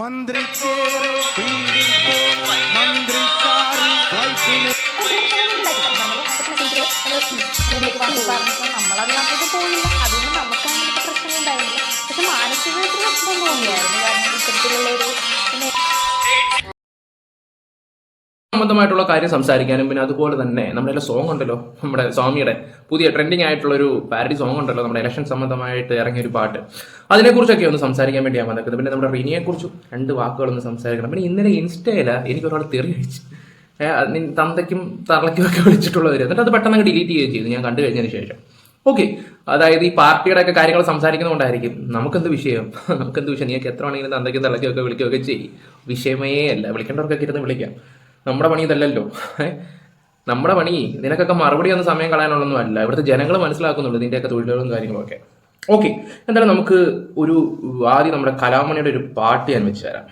മന്ത്രിക്കേറെ വീടിൽ പോണം മന്ത്രിക്കാരി വൈപ്പിന് നമ്മളതിനകത്തോട്ട് പോയില്ല. അതുകൊണ്ട് നമുക്ക് അങ്ങനത്തെ പ്രശ്നം ഉണ്ടായില്ല പക്ഷെ മാനസികമായിട്ട് പ്രശ്നം തോന്നിയായിരുന്നു. കാരണം ഇത്തരത്തിലുള്ള സംബന്ധമായിട്ടുള്ള കാര്യം സംസാരിക്കാനും പിന്നെ അതുപോലെ തന്നെ നമ്മുടെ സോങ് ഉണ്ടല്ലോ നമ്മുടെ സ്വാമിയുടെ പുതിയ ട്രെൻഡിങ് ആയിട്ടുള്ള ഒരു പാരഡി സോങ് ഉണ്ടല്ലോ നമ്മുടെ ഇലക്ഷൻ സംബന്ധമായിട്ട് ഇറങ്ങിയ ഒരു പാട്ട്. അതിനെക്കുറിച്ചൊക്കെ ഒന്ന് സംസാരിക്കാൻ വേണ്ടിയാണ് വന്നിരിക്കുന്നത്. പിന്നെ നമ്മുടെ റിനിയെ കുറിച്ചും രണ്ട് വാക്കുകളൊന്ന് സംസാരിക്കണം. പിന്നെ ഇന്നലെ ഇൻസ്റ്റയില എനിക്ക് ഒരാൾ തെറി നിൻ തന്തയ്ക്കും തറളയ്ക്കും ഒക്കെ വിളിച്ചിട്ടുള്ളവർ എന്നിട്ട് അത് പെട്ടെന്ന് ഡിലീറ്റ് ചെയ്യുകയും ചെയ്തു. ഞാൻ കണ്ടു കഴിഞ്ഞതിന് ശേഷം. ഓക്കെ അതായത് ഈ പാർട്ടിയുടെ ഒക്കെ കാര്യങ്ങൾ സംസാരിക്കുന്നതുകൊണ്ടായിരിക്കും നമുക്കെന്ത് വിഷയം? നമുക്കെന്ത് വിഷയം? നീയൊക്കെ എത്ര വേണമെങ്കിലും തന്തയ്ക്കും തള്ളയ്ക്കും ഒക്കെ വിളിക്കുകയൊക്കെ ചെയ്യും. വിഷയമേ അല്ല. വിളിക്കേണ്ടവർക്കൊക്കെ ഇരുന്ന് വിളിക്കാം. നമ്മുടെ പണി ഇതല്ലല്ലോ? നമ്മുടെ പണി. നിനക്കൊക്കെ മറുപടി ഒന്നും സമയം കളയാനുള്ളൊന്നും അല്ല. ഇവിടുത്തെ ജനങ്ങൾ മനസ്സിലാക്കുന്നുള്ളൂ ഇതിന്റെയൊക്കെ തൊഴിലുകളും കാര്യങ്ങളൊക്കെ. ഓക്കെ എന്തായാലും നമുക്ക് ഒരു ആദ്യം നമ്മുടെ കലാമണിയുടെ ഒരു പാട്ട് ഞാൻ വെച്ച് തരാം.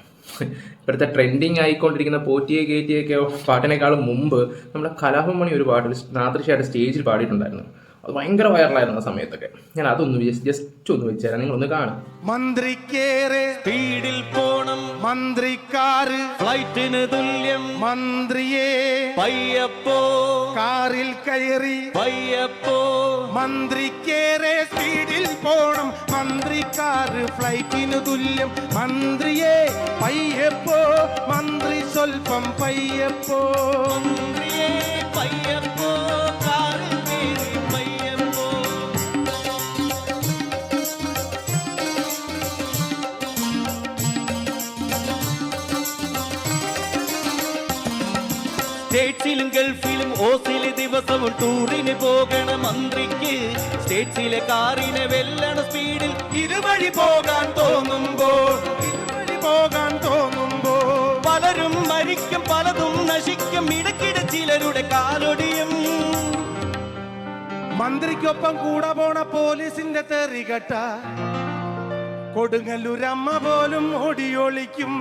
ഇപ്പോഴത്തെ ട്രെൻഡിങ് ആയിക്കൊണ്ടിരിക്കുന്ന പോറ്റിയെ കയറ്റിയൊക്കെ പാട്ടിനേക്കാളും മുമ്പ് നമ്മുടെ കലാഭമണി ഒരു പാട്ട് നാദൃശയായിട്ട് സ്റ്റേജിൽ പാടിയിട്ടുണ്ടായിരുന്നു. അത് ഭയങ്കര വൈറലായിരുന്നു ആ സമയത്തൊക്കെ. ഞാൻ അതൊന്ന് ജസ്റ്റ് ഒന്ന് വെച്ചുതരാം നിങ്ങളൊന്ന് കാണാം. മന്ത്രിക്കേറെ സ്പീഡിൽ പോണം. മന്ത്രിക്കാര് ഫ്ലൈറ്റിന് തുല്യം. മന്ത്രിയെ പയ്യപ്പോ കാറിൽ കയറി. പയ്യപ്പോ മന്ത്രിക്കേറെ സ്പീഡിൽ പോണം. മന്ത്രിക്കാറ് ഫ്ലൈറ്റിന് തുല്യം. മന്ത്രിയെ പയ്യപ്പോ മന്ത്രി സ്വൽപ്പം പയ്യപ്പോ. മന്ത്രിയേ. ഗൾഫിലും ഓസിലെ ദിവസവും ടൂറിന് പോകണ മന്ത്രിക്ക് സ്റ്റേറ്റ്സിലെ കാറിനെ വെല്ലണ സ്പീഡിൽ ഇരുവഴി പോകാൻ തോന്നുമ്പോൾ ഇരുവഴി പോകാൻ തോന്നുമ്പോൾ പലരും മരിക്കും പലതും നശിക്കും. ഇടക്കിട ചിലരുടെ കാലൊടിയും. മന്ത്രിക്കൊപ്പം കൂടെ പോണ പോലീസിന്റെ തെറികട്ട കൊടുങ്ങല്ലൂരമ്മ പോലും ഓടിയൊളിക്കും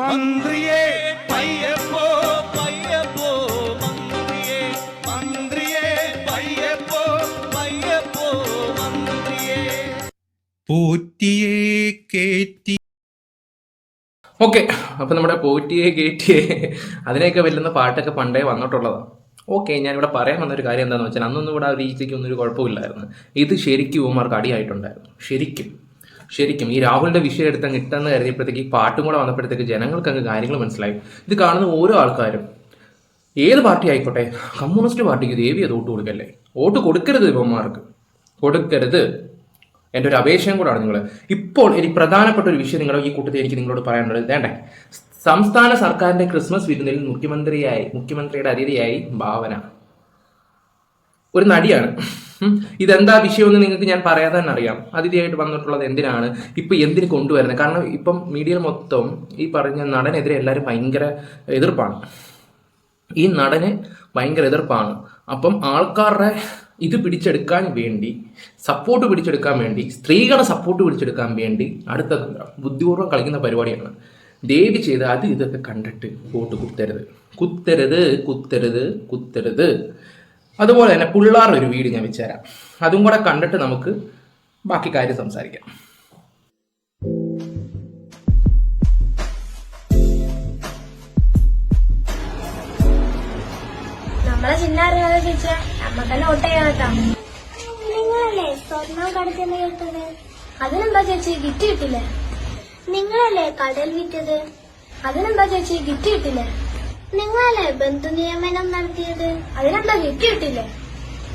മന്ത്രിയെ പോറ്റിയെ കേറ്റി. ഓക്കെ അപ്പൊ നമ്മുടെ പോറ്റിയെ കേറ്റിയെ അതിനെയൊക്കെ വെല്ലുന്ന പാട്ടൊക്കെ പണ്ടേ വന്നിട്ടുള്ളതാണ് ഓക്കെ ഞാനിവിടെ പറയാൻ വന്നൊരു കാര്യം എന്താണെന്ന് വെച്ചാൽ അന്നൊന്നും ഇവിടെ ആ ഒന്നും ഒരു കുഴപ്പമില്ലായിരുന്നു. ഇത് ശരിക്കും ഉമാർക്ക് അടിയായിട്ടുണ്ടായിരുന്നു. ശരിക്കും. ശരിക്കും ഈ രാഹുലിന്റെ വിഷയം എടുത്ത് അങ്ങ് ഇട്ടെന്ന് കരുതിയപ്പോഴത്തേക്ക് ഈ പാട്ടും കൂടെ വന്നപ്പോഴത്തേക്ക് ജനങ്ങൾക്ക് അങ്ങ് കാര്യങ്ങൾ മനസ്സിലായി. ഇത് കാണുന്ന ഓരോ ആൾക്കാരും ഏത് പാർട്ടി ആയിക്കോട്ടെ കമ്മ്യൂണിസ്റ്റ് പാർട്ടിക്ക് ദേവി അത് വോട്ട് കൊടുക്കല്ലേ? വോട്ട് കൊടുക്കരുത് ഇവന്മാർക്ക്. കൊടുക്കരുത്. എന്റെ ഒരു അപേക്ഷയും കൂടാണ് നിങ്ങൾ ഇപ്പോൾ എനിക്ക് പ്രധാനപ്പെട്ട ഒരു വിഷയം നിങ്ങളുടെ ഈ കൂട്ടത്തിൽ എനിക്ക് നിങ്ങളോട് പറയാനുള്ളത് വേണ്ടേ സംസ്ഥാന സർക്കാരിന്റെ ക്രിസ്മസ് വിരുന്നിൽ മുഖ്യമന്ത്രിയായി മുഖ്യമന്ത്രിയുടെ അതിഥിയായി ഭാവന. ഒരു നടിയാണ്. ഇതെന്താ വിഷയം എന്ന് നിങ്ങൾക്ക് ഞാൻ പറയാതെ തന്നെ അറിയാം. അതിഥിയായിട്ട് വന്നിട്ടുള്ളത് എന്തിനാണ്? ഇപ്പൊ എന്തിന് കൊണ്ടുവരുന്നത് കാരണം ഇപ്പം മീഡിയയിൽ മൊത്തം ഈ പറഞ്ഞ നടനെതിരെ എല്ലാവരും ഭയങ്കര എതിർപ്പാണ്. ഈ നടന് ഭയങ്കര എതിർപ്പാണ്. അപ്പം ആൾക്കാരുടെ ഇത് പിടിച്ചെടുക്കാൻ വേണ്ടി സപ്പോർട്ട് പിടിച്ചെടുക്കാൻ വേണ്ടി സ്ത്രീകളെ സപ്പോർട്ട് പിടിച്ചെടുക്കാൻ വേണ്ടി അടുത്ത ബുദ്ധിപൂർവം കളിക്കുന്ന പരിപാടിയാണ്. ദേവി ചെയ്ത് അത് ഇതൊക്കെ കണ്ടിട്ട് വോട്ട് കുത്തരുത്. കുത്തരുത് കുത്തരുത് കുത്തരുത്. അതുപോലെ തന്നെ പിള്ളേരുടെ ഒരു വീട് ഞാൻ വെച്ചുതരാം. അതും കൂടെ കണ്ടിട്ട് നമുക്ക് ബാക്കി കാര്യം സംസാരിക്കാം. നമ്മളെ ചിഹ്നം അറിയാതെ ചോദിച്ചാ നമ്മക്കന്നെ വോട്ട് ചെയ്യാട്ടാ നിങ്ങളല്ലേ സ്വർണം കടത്തിയെന്ന് കേട്ടത്? അതിനെന്താ ചേച്ചി ഗിറ്റ് കിട്ടില്ലേ? നിങ്ങളല്ലേ കടൽ വിറ്റത്? അതിനെന്താ ചേച്ചി ഗിറ്റ് കിട്ടില്ലേ? നിങ്ങളല്ലേ ബന്ധു നിയമനം നടത്തിയത്? അതിനെന്താ ഗിറ്റ് കിട്ടില്ലേ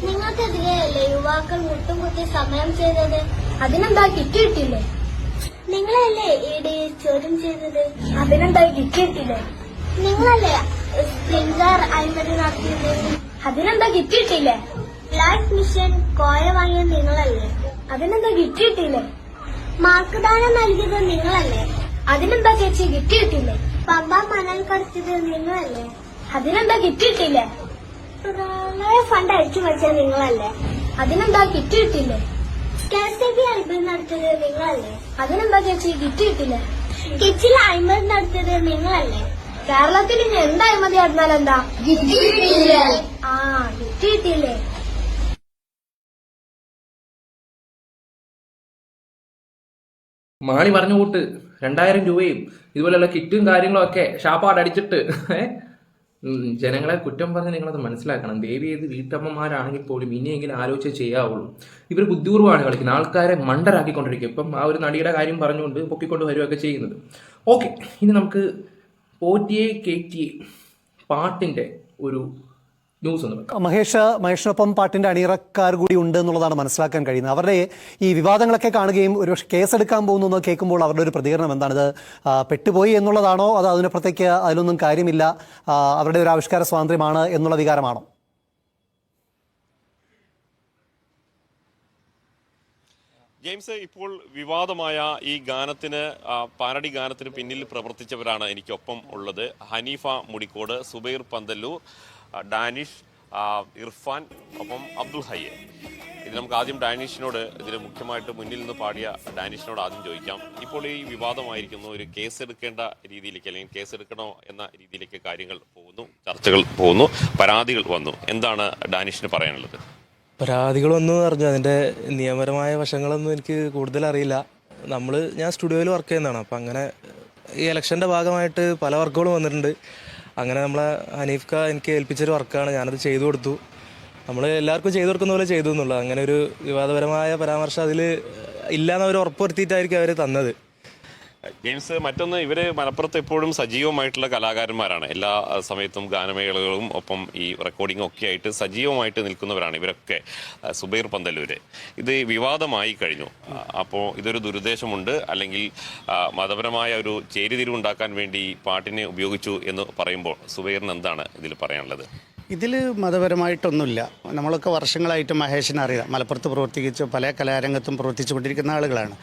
നിങ്ങൾക്കെതിരെയല്ലേ യുവാക്കൾ മുട്ടും കുത്തി സമരം ചെയ്തത്? അതിനെന്താ കിറ്റ് കിട്ടില്ലേ നിങ്ങളല്ലേ ഈടെ ചോദ്യം ചെയ്തത്? അതിനെന്താ കിറ്റ് കിട്ടില്ലേ നിങ്ങളല്ലേ സ്പ്രിംഗ്ലർ അഴിമതി നടത്തിയത്? അതിനെന്താ കിറ്റ് കിട്ടില്ലേ ലൈഫ് മിഷൻ കോയ വാങ്ങിയ നിങ്ങളല്ലേ? അതിനെന്താ കിറ്റ് കിട്ടില്ലേ മാർക്ക് ദാനം നൽകിയത് നിങ്ങളല്ലേ? അതിനെന്താ ചേച്ചി കിറ്റ് കിട്ടില്ലേ പമ്പ മണൽ കടത്തിയത് നിങ്ങളല്ലേ? അതിനെന്താ കിറ്റ് കിട്ടിയില്ലേ? പ്രളയ ഫണ്ട് അഴിച്ചു വെച്ചത് നിങ്ങളല്ലേ? അതിനെന്താ കിറ്റ് കിട്ടിയില്ലേ? കെ എസ് ബി അഴിമതി നടത്തിയത് നിങ്ങളല്ലേ? അതിനെന്താ ചേച്ചി കിറ്റ് കിട്ടില്ലേ കിച്ചിൽ അഴിമതി നടത്തിയത് നിങ്ങളല്ലേ? കേരളത്തിൽ ഇനി എന്താ അഴിമതി നടന്നാൽ എന്താ കിട്ടിയില്ലേ? ആ കിറ്റ് കിട്ടിയില്ലേ? മാണി പറഞ്ഞു കൂട്ട്. രണ്ടായിരം രൂപയും ഇതുപോലെയുള്ള കിറ്റും കാര്യങ്ങളും ഒക്കെ ഷാപ്പാട് അടിച്ചിട്ട് ഏ? ഉം, ജനങ്ങളെ കുറ്റം പറഞ്ഞ് നിങ്ങളത് മനസ്സിലാക്കണം. ദേവി ഏത് വീട്ടമ്മമാരാണെങ്കിൽ പോലും ഇനിയെങ്കിലും ആലോചിച്ച് ചെയ്യാവുള്ളൂ. ഇവർ ബുദ്ധിപൂർവമാണ് കളിക്കുന്നത്. ആൾക്കാരെ മണ്ടരാക്കിക്കൊണ്ടിരിക്കും. ഇപ്പം ആ ഒരു നടിയുടെ കാര്യം പറഞ്ഞുകൊണ്ട് പൊക്കിക്കൊണ്ട് വരികയൊക്കെ ചെയ്യുന്നത്. ഓക്കെ ഇനി നമുക്ക് പോറ്റിയെ എ പാട്ടിന്റെ ഒരു ന്യൂസ് ഒന്ന് വെക്കാം മഹേഷ് മഹേഷിനൊപ്പം പാട്ടിന്റെ അണിയറക്കാർ കൂടി ഉണ്ട് എന്നുള്ളതാണ് മനസ്സിലാക്കാൻ കഴിയുന്നത്. അവരുടെ ഈ വിവാദങ്ങളൊക്കെ കാണുകയും ഒരു കേസെടുക്കാൻ പോകുന്നു എന്ന് കേൾക്കുമ്പോൾ അവരുടെ ഒരു പ്രതികരണം എന്താണ് ഇത് പെട്ടുപോയി എന്നുള്ളതാണോ? അത് അതിനപ്പുറത്തേക്ക് അതിലൊന്നും കാര്യമില്ല? അവരുടെ ഒരു ആവിഷ്കാര സ്വാതന്ത്ര്യമാണ് എന്നുള്ള വികാരമാണോ? ജെയിംസ് ഇപ്പോൾ വിവാദമായ ഈ ഗാനത്തിന് പാരടി പാരഡി ഗാനത്തിന് പിന്നിൽ പ്രവർത്തിച്ചവരാണ് എനിക്കൊപ്പം ഉള്ളത്. ഹനീഫ മുടിക്കോട് സുബൈർ പന്തല്ലൂർ ഡാനിഷ് ഇർഫാൻ ഒപ്പം അബ്ദുൾ ഹയ്യ. ഇത് നമുക്ക് ആദ്യം ഡാനിഷിനോട് ഇതിൽ മുഖ്യമായിട്ട് മുന്നിൽ നിന്ന് പാടിയ ഡാനിഷിനോട് ആദ്യം ചോദിക്കാം. ഇപ്പോൾ ഈ വിവാദമായിരിക്കുന്നു ഒരു കേസ് എടുക്കേണ്ട രീതിയിലേക്ക് അല്ലെങ്കിൽ കേസ് എടുക്കണോ എന്ന രീതിയിലേക്ക് കാര്യങ്ങൾ പോകുന്നു ചർച്ചകൾ പോകുന്നു പരാതികൾ വന്നു. എന്താണ് ഡാനിഷിന് പറയാനുള്ളത്? പരാതികൾ വന്നു പറഞ്ഞു. അതിന്റെ നിയമപരമായ വശങ്ങളൊന്നും എനിക്ക് കൂടുതൽ അറിയില്ല. നമ്മൾ ഞാൻ സ്റ്റുഡിയോയിൽ വർക്ക് ചെയ്യുന്നതാണ്. അപ്പം അങ്ങനെ ഈ ഇലക്ഷന്റെ ഭാഗമായിട്ട് പല വർക്കുകളും വന്നിട്ടുണ്ട്. അങ്ങനെ നമ്മളെ ഹനീഫ് എനിക്ക് ഏൽപ്പിച്ചൊരു വർക്കാണ്. ഞാനത് ചെയ്തു കൊടുത്തു. നമ്മൾ എല്ലാവർക്കും ചെയ്തു കൊടുക്കുന്ന പോലെ ചെയ്തു എന്നുള്ളത് അങ്ങനെ ഒരു വിവാദപരമായ പരാമർശം അതിൽ ഇല്ലയെന്ന് അവർ ഉറപ്പുവരുത്തിയിട്ടായിരിക്കും അവർ തന്നത്. ജെയിംസ് മറ്റൊന്ന് ഇവർ മലപ്പുറത്ത് എപ്പോഴും സജീവമായിട്ടുള്ള കലാകാരന്മാരാണ്. എല്ലാ സമയത്തും ഗാനമേളകളും ഒപ്പം ഈ റെക്കോർഡിംഗ് ഒക്കെ ആയിട്ട് സജീവമായിട്ട് നിൽക്കുന്നവരാണ് ഇവരൊക്കെ സുബൈർ പന്തല്ലൂര് ഇത് വിവാദമായി കഴിഞ്ഞു. അപ്പോൾ ഇതൊരു ദുരുദ്ദേശമുണ്ട്. അല്ലെങ്കിൽ മതപരമായ ഒരു ചേരിതിരിവുണ്ടാക്കാൻ വേണ്ടി പാട്ടിനെ ഉപയോഗിച്ചു എന്ന് പറയുമ്പോൾ സുബൈറിന് എന്താണ് ഇതിൽ പറയാനുള്ളത്? ഇതിൽ മതപരമായിട്ടൊന്നുമില്ല. നമ്മളൊക്കെ വർഷങ്ങളായിട്ട് മഹേഷിനെ അറിയാം. മലപ്പുറത്ത് പ്രവർത്തിച്ച് പല കലാരംഗത്തും പ്രവർത്തിച്ചു കൊണ്ടിരിക്കുന്ന ആളുകളാണ്.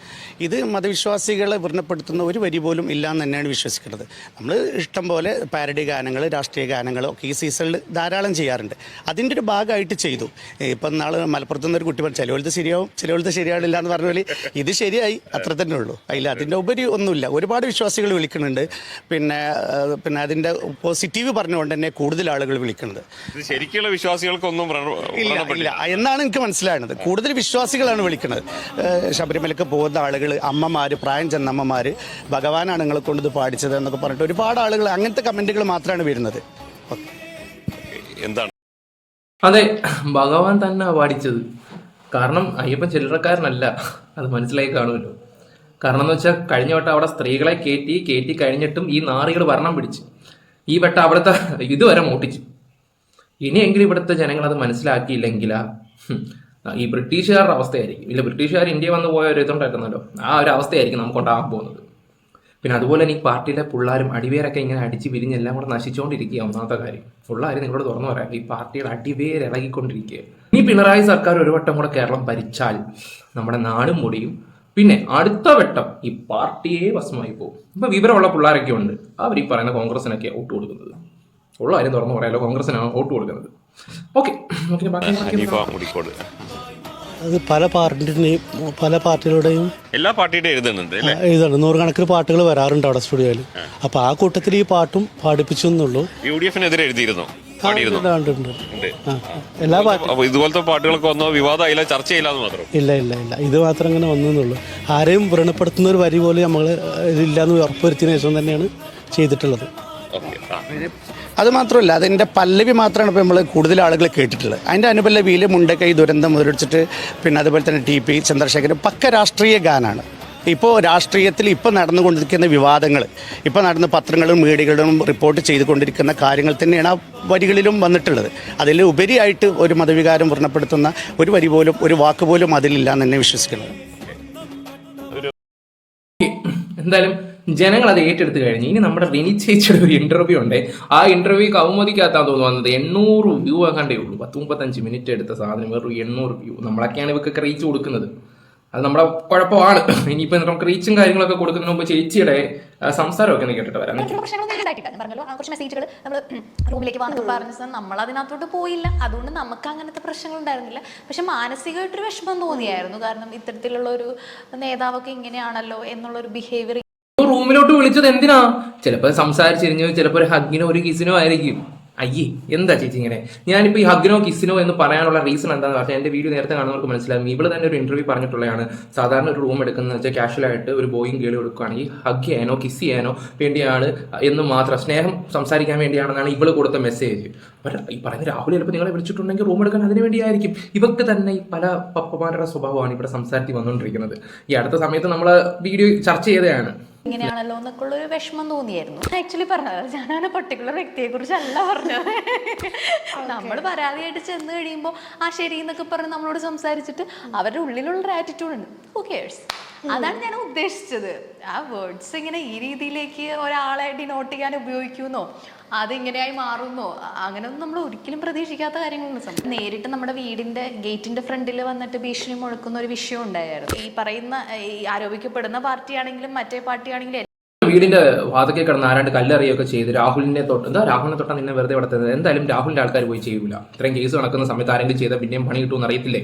ഇത് മതവിശ്വാസികളെ വ്രണപ്പെടുത്തുന്ന ഒരു വരി പോലും ഇല്ല എന്ന് തന്നെയാണ് വിശ്വസിക്കുന്നത്. നമ്മൾ ഇഷ്ടം പോലെ പാരഡി ഗാനങ്ങൾ രാഷ്ട്രീയ ഗാനങ്ങൾ ഒക്കെ ഈ സീസണിൽ ധാരാളം ചെയ്യാറുണ്ട്. അതിന്റെ ഒരു ഭാഗമായിട്ട് ചെയ്തു. ഇപ്പം നാളെ മലപ്പുറത്ത് നിന്നൊരു കുട്ടി പറഞ്ഞു ചിലവലത്ത് ശരിയാവും ചിലവലത്ത് ശരിയാവില്ല എന്ന് പറഞ്ഞ പോലെ ഇത് ശരിയായി അത്ര തന്നെ ഉള്ളൂ. അതിൽ അതിന്റെ ഉപരി ഒന്നുമില്ല. ഒരുപാട് വിശ്വാസികൾ വിളിക്കുന്നുണ്ട്. പിന്നെ പിന്നെ അതിന്റെ പോസിറ്റീവ് പറഞ്ഞുകൊണ്ട് തന്നെ കൂടുതൽ ആളുകൾ വിളിക്കുന്നത്. ഇത് ശരിക്കുള്ള വിശ്വാസികൾക്കൊന്നും ഇല്ല ഇല്ല. എന്നാണ് എനിക്ക് മനസ്സിലാകുന്നത്. കൂടുതൽ വിശ്വാസികളാണ് വിളിക്കുന്നത്. ശബരിമലയ്ക്ക് ശബരിമലക്ക് പോകുന്ന ആളുകൾ അമ്മമാർ പ്രായം ചെന്നമ്മമാർ ഭഗവാനാണ് നിങ്ങളെ കൊണ്ട് ഇത് പാടിച്ചത് എന്നൊക്കെ പറഞ്ഞിട്ട് ഒരുപാട് ആളുകൾ അങ്ങനത്തെ കമന്റുകൾ മാത്രമാണ് വരുന്നത്. എന്താണ്? അതെ ഭഗവാൻ തന്നെ പാടിച്ചത്. കാരണം അയ്യപ്പൻ ചില്ലറക്കാരനല്ല. അത് മനസ്സിലായി കാണുമല്ലോ. കാരണം എന്ന് വെച്ചാൽ കഴിഞ്ഞ വട്ടം അവിടെ സ്ത്രീകളെ കയറ്റി കയറ്റി കഴിഞ്ഞിട്ടും ഈ നാറികൾ ഭരണം പിടിച്ച്. ഈ വട്ടം അവിടുത്തെ ഇതുവരെ മോട്ടിച്ചു ഇനിയെങ്കിലും ഇവിടുത്തെ ജനങ്ങൾ അത് മനസ്സിലാക്കിയില്ലെങ്കിൽ ഈ ബ്രിട്ടീഷുകാരുടെ അവസ്ഥയായിരിക്കും. ഇല്ല ബ്രിട്ടീഷുകാർ ഇന്ത്യ വന്ന് പോയ ഒരു ഇതുണ്ടായിരുന്നല്ലോ. ആ ഒരു അവസ്ഥയായിരിക്കും നമുക്ക് ഉണ്ടാകാൻ പോകുന്നത്. പിന്നെ അതുപോലെ തന്നെ ഈ പാർട്ടിയിലെ പിള്ളേരും അടിവേരൊക്കെ ഇങ്ങനെ അടിച്ച് പിരിഞ്ഞെല്ലാം കൂടെ നശിച്ചുകൊണ്ടിരിക്കുക ഒന്നാമത്തെ കാര്യം. പിള്ളേർ നിങ്ങളോട് തുറന്നു പറയാം ഈ പാർട്ടിയുടെ അടിവേര് ഇളകിക്കൊണ്ടിരിക്കുക ഈ പിണറായി സർക്കാർ ഒരു വട്ടം കൂടെ കേരളം ഭരിച്ചാൽ നമ്മുടെ നാടും മുടിയും പിന്നെ അടുത്ത വട്ടം ഈ പാർട്ടിയെ ഭസ്മമായി പോകും. ഇപ്പൊ വിവരമുള്ള പിള്ളേരൊക്കെ ഉണ്ട്. അവർ ഈ പറയുന്ന കോൺഗ്രസിനൊക്കെ വോട്ട് കൊടുക്കുന്നത്. ഉള്ള കാര്യം തുറന്നു പറയാലോ കോൺഗ്രസിനാണ് വോട്ട് കൊടുക്കുന്നത്. ഓക്കെ ബാക്കി ബാക്കി ഹനീഫ മുടിക്കോട്. അത് പല പാർട്ടിന്റെയും പല പാർട്ടികളുടെയും എല്ലാ പാർട്ടിയുടെയും എഴുതുന്നുണ്ട് നൂറുകണക്കിന് പാട്ടുകൾ വരാറുണ്ട് അവിടെ സ്റ്റുഡിയോയിൽ. അപ്പൊ ആ കൂട്ടത്തിൽ ഈ പാട്ടും പാടിപ്പിച്ചു എന്നുള്ളൂ. യു ഡി എഫിനെതിരെ എഴുതിയിരുന്നു ഇതുപോലത്തെ പാട്ടുകളൊക്കെ വന്നോ? വിവാദമായില്ല ചർച്ചയില്ല മാത്രം. ഇല്ല ഇല്ല ഇല്ല. ഇത് മാത്രം അങ്ങനെ വന്നെന്നുള്ളൂ ആരെയും വ്രണപ്പെടുത്തുന്ന ഒരു വരി പോലെ നമ്മൾ ഇതില്ലാന്ന് ഉറപ്പുവരുത്തിയതിനു ശേഷം തന്നെയാണ് ചെയ്തിട്ടുള്ളത്. അത് മാത്രമല്ല അതിന്റെ പല്ലവി മാത്രമാണ് ഇപ്പോൾ നമ്മൾ കൂടുതൽ ആളുകൾ കേട്ടിട്ടുള്ളത്. അതിന്റെ അനുപല്ലവിയിൽ മുണ്ടക്കൈ ദുരന്തം മുതലെടുത്തിട്ട് പിന്നെ അതുപോലെ തന്നെ ടി പി ചന്ദ്രശേഖരൻ പക്ക രാഷ്ട്രീയ ഗാനാണ്. ഇപ്പോൾ രാഷ്ട്രീയത്തിൽ ഇപ്പോൾ നടന്നുകൊണ്ടിരിക്കുന്ന വിവാദങ്ങൾ ഇപ്പോൾ നടന്ന പത്രങ്ങളും മീഡിയകളും റിപ്പോർട്ട് ചെയ്തുകൊണ്ടിരിക്കുന്ന കാര്യങ്ങൾ തന്നെയാണ് ആ വരികളിലും വന്നിട്ടുള്ളത്. അതിൽ ഉപരിയായിട്ട് ഒരു മതവികാരം വർണപ്പെടുത്തുന്ന ഒരു വരി പോലും ഒരു വാക്ക് പോലും അതിലില്ല എന്ന് തന്നെ വിശ്വസിക്കുന്നത്. എന്തായാലും ജനങ്ങൾ അത് ഏറ്റെടുത്ത് കഴിഞ്ഞു. ഇനി നമ്മുടെ റിനി ചേച്ചിയുടെ ഒരു ഇന്റർവ്യൂ ഉണ്ട്. ആ ഇന്റർവ്യൂ കൗമുദിക്കകത്താന്ന് തോന്നുന്നു. വന്നത് എണ്ണൂറ് വ്യൂ ആകാണ്ടേ ഉള്ളൂ. പത്ത് മുപ്പത്തഞ്ച് മിനിറ്റ് എടുത്ത സാധനം വെറും എണ്ണൂറ് വ്യൂ നമ്മളൊക്കെയാണ് ഇവക്കൊക്കെ റീച്ച് കൊടുക്കുന്നത്. അത് നമ്മുടെ കുഴപ്പമാണ്. ഇനിയിപ്പോൾ നമുക്ക് റീച്ചും കാര്യങ്ങളൊക്കെ കൊടുക്കുന്നതിന് മുമ്പ് ചേച്ചിയുടെ സംസാരമൊക്കെ ഒന്ന് കേട്ടിട്ട് വരാം. പറഞ്ഞല്ലോ കുറച്ച് മെസ്സേജുകൾ നമ്മൾ റൂമിലേക്ക് വന്നു പറഞ്ഞ നമ്മൾ അതിനകത്തോട്ട് പോയില്ല. അതുകൊണ്ട് നമുക്ക് അങ്ങനത്തെ പ്രശ്നങ്ങൾ ഉണ്ടായിരുന്നില്ല. പക്ഷെ മാനസികമായിട്ടൊരു വിഷമം തോന്നിയായിരുന്നു. കാരണം ഇത്തരത്തിലുള്ള ഒരു നേതാവൊക്കെ ഇങ്ങനെയാണല്ലോ എന്നുള്ള ഒരു ബിഹേവിയർ റൂമിലോട്ട് വിളിച്ചത് എന്തിനാ? ചിലപ്പോൾ സംസാരിച്ചിരിഞ്ഞു ചിലപ്പോൾ ഒരു ഹഗ്ഗിനോ ഒരു കിസിനോ ആയിരിക്കും. അയ്യേ എന്താ ചേച്ചി ഇങ്ങനെ? ഞാനിപ്പോൾ ഈ ഹഗ്നോ കിസിനോ എന്ന് പറയാനുള്ള റീസൺ എന്താണെന്ന് പറഞ്ഞാൽ എന്റെ വീഡിയോ നേരത്തെ കാണുന്നവർക്ക് മനസ്സിലാകും ഇവൾ തന്നെ ഒരു ഇന്റർവ്യൂ പറഞ്ഞിട്ടുള്ളതാണ് സാധാരണ ഒരു റൂം എടുക്കുന്നത് വെച്ചാൽ ക്യാഷ്വലായിട്ട് ഒരു ബോയും കേളി കൊടുക്കുകയാണെങ്കിൽ ഹഗ് ചെയ്യാനോ കിസ് ചെയ്യാനോ വേണ്ടിയാണ് എന്ന് മാത്രം. സ്നേഹം സംസാരിക്കാൻ വേണ്ടിയാണെന്നാണ് ഇവൾ കൊടുത്ത മെസ്സേജ് ഈ പറഞ്ഞ രാഹുൽ ചിലപ്പോൾ നിങ്ങളെ വിളിച്ചിട്ടുണ്ടെങ്കിൽ റൂം എടുക്കാൻ അതിന് വേണ്ടിയായിരിക്കും. ഇവർക്ക് തന്നെ ഈ പല പപ്പമാരുടെ സ്വഭാവമാണ് ഇവിടെ സംസാരിച്ച് വന്നുകൊണ്ടിരിക്കുന്നത്. ഈ അടുത്ത സമയത്ത് നമ്മൾ വീഡിയോ ചർച്ച ചെയ്തതാണ്. ഇങ്ങനെയാണല്ലോ എന്നൊക്കെ ഉള്ള ഒരു വിഷമം തോന്നിയായിരുന്നു. ആക്ച്വലി പറഞ്ഞത് ഞാനാണ് പർട്ടിക്കുലർ വ്യക്തിയെ കുറിച്ച് അല്ല പറഞ്ഞത്. നമ്മൾ പരാതിയായിട്ട് ചെന്ന് കഴിയുമ്പോൾ ആ ശരി എന്നൊക്കെ പറഞ്ഞ് നമ്മളോട് സംസാരിച്ചിട്ട് അവരുടെ ഉള്ളിലുള്ള ഒരു ആറ്റിറ്റ്യൂഡ് ഉണ്ട്. ഹു അതാണ് ഞാൻ ഉദ്ദേശിച്ചത്. ആ വേർഡ്സ് ഇങ്ങനെ ഈ രീതിയിലേക്ക് ഒരാളെ ഡിനോട്ട് ചെയ്യാൻ ഉപയോഗിക്കുമെന്നോ അതിങ്ങനെയായി മാറുന്നോ. അങ്ങനെയൊന്നും നമ്മൾ ഒരിക്കലും പ്രതീക്ഷിക്കാത്ത കാര്യങ്ങളാണ് സംഭവം. നേരിട്ട് നമ്മുടെ വീടിന്റെ ഗേറ്റിന്റെ ഫ്രണ്ടിൽ വന്നിട്ട് ഭീഷണി മുഴക്കുന്ന ഒരു വിഷയം ഉണ്ടായിരുന്നു. ഈ പറയുന്ന ഈ ആരോപിക്കപ്പെടുന്ന പാർട്ടിയാണെങ്കിലും മറ്റേ പാർട്ടിയാണെങ്കിലും വീടിന്റെ വാതക്കെ കിടന്ന് ആരാണ്ട് കല്ലെറിയൊക്കെ ചെയ്ത് രാഹുലിനെ തൊട്ട് എന്താ രാഹുലിനെ തൊട്ടാ നിന്നെ വെറുതെ വിടത്തുന്നത് എന്തായാലും രാഹുലിന്റെ ആൾക്കാർ പോയി ചെയ്യൂല. ഇത്രയും കേസ് നടക്കുന്ന സമയത്ത് ആരെങ്കിലും ചെയ്താൽ പിന്നെയും പണി കിട്ടുമെന്ന് അറിയത്തില്ലേ?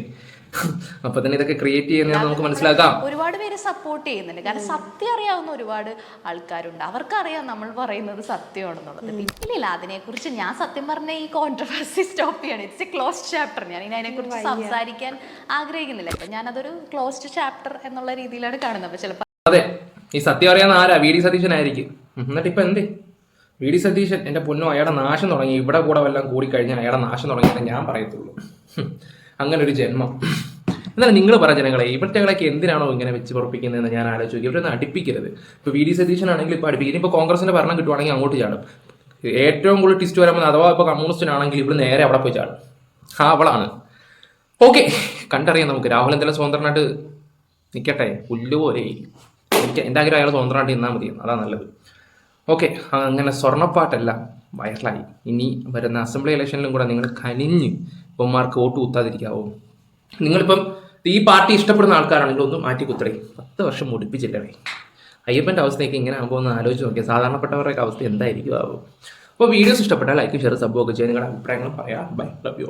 അപ്പൊ തന്നെ ഇതൊക്കെ ക്രിയേറ്റ് ചെയ്യുന്ന നമുക്ക് മനസ്സിലാക്കാം. ഒരുപാട് പേര് സപ്പോർട്ട് ചെയ്യുന്നുണ്ട്. കാരണം സത്യം അറിയാവുന്ന ഒരുപാട് ആൾക്കാരുണ്ട്. അവർക്കറിയാം നമ്മൾ പറയുന്നത് സത്യമാണെന്നുള്ളത്. ഇല്ല അതിനെ അതിനെക്കുറിച്ച് ഞാൻ സത്യം പറഞ്ഞ ഈ കോൺട്രവേഴ്സി സ്റ്റോപ്പ് ചെയ്യാണ്. ഇറ്റ്സ് എ ക്ലോസ്ഡ് ചാപ്റ്റർ ഞാൻ ഇനി അതിനെക്കുറിച്ച് സംസാരിക്കാൻ ആഗ്രഹിക്കുന്നില്ല. അപ്പൊ ഞാനതൊരു ക്ലോസ്ഡ് ചാപ്റ്റർ എന്നുള്ള രീതിയിലാണ് കാണുന്നത്. അപ്പൊ ചിലപ്പോൾ അതെ. ഈ സത്യം അറിയാവുന്ന ആരാ? വി ഡി സതീശനായിരിക്കും എന്നിട്ട് ഇപ്പൊ എന്തേ? വി ഡി സതീശൻ എന്റെ പൊന്നോ അയാളുടെ നാശം തുടങ്ങി. ഇവിടെ കൂടെ വല്ലതും കൂടിക്കഴിഞ്ഞാൽ അയാളുടെ നാശം തുടങ്ങിയാലേ ഞാൻ പറയത്തുള്ളൂ. അങ്ങനെ ഒരു ജന്മം. എന്നാലും നിങ്ങൾ പറ ജനങ്ങളെ? ഇവിടത്തെകളൊക്കെ എന്തിനാണോ ഇങ്ങനെ വെച്ച് പുറപ്പിക്കുന്നതെന്ന് ഞാൻ ആലോചിക്കും. ഇവരൊന്നും അടുപ്പിക്കരുത്. ഇപ്പൊ വി ഡി സതീശനാണെങ്കിൽ ഇപ്പൊ അടുപ്പിക്കും. ഇപ്പൊ കോൺഗ്രസിന്റെ ഭരണം കിട്ടുവാണെങ്കിൽ അങ്ങോട്ട് ചാടും. ഏറ്റവും കൂടുതൽ ടിസ്റ്റ് പോകുന്നത് അഥവാ ഇപ്പൊ കമ്മ്യൂണിസ്റ്റിനാണെങ്കിൽ ഇവിടെ നേരെ അവിടെ പോയി ചാടും. ആ അവളാണ്. ഓക്കെ. കണ്ടറിയാം നമുക്ക്. രാഹുൽ എന്തെങ്കിലും സ്വതന്ത്രനായിട്ട് നിൽക്കട്ടെ പുല്ലുപോലെ എനിക്ക് എന്റെ ആഗ്രഹം അയാൾ സ്വതന്ത്രമായിട്ട് നിന്നാൽ മതി അതാണ് നല്ലത്. ഓക്കെ അങ്ങനെ സ്വർണപ്പാട്ടല്ല വൈറലായി. ഇനി വരുന്ന അസംബ്ലി ഇലക്ഷനിലും കൂടെ നിങ്ങൾ കനിഞ്ഞ് ഇപ്പന്മാർക്ക് വോട്ട് കുത്താതിരിക്കാവോ. നിങ്ങളിപ്പം ഈ പാർട്ടി ഇഷ്ടപ്പെടുന്ന ആൾക്കാരാണെങ്കിൽ ഒന്ന് മാറ്റി കുത്തടേ. പത്ത് വർഷം മുടിപ്പിച്ചില്ലേ അയ്യപ്പന്റെ അവസ്ഥയൊക്കെ ഇങ്ങനെ ആകുമ്പോൾ ഒന്ന് ആലോചിച്ച് നോക്കിയാൽ സാധാരണപ്പെട്ടവരുടെ അവസ്ഥ എന്തായിരിക്കും ആവും അപ്പോൾ വീഡിയോസ് ഇഷ്ടപ്പെട്ടാൽ ലൈക്ക് ഷെയർ സബ്ബൊക്കെ ചെയ്യാൻ നിങ്ങളുടെ അഭിപ്രായങ്ങൾ പറയാം. Bye love you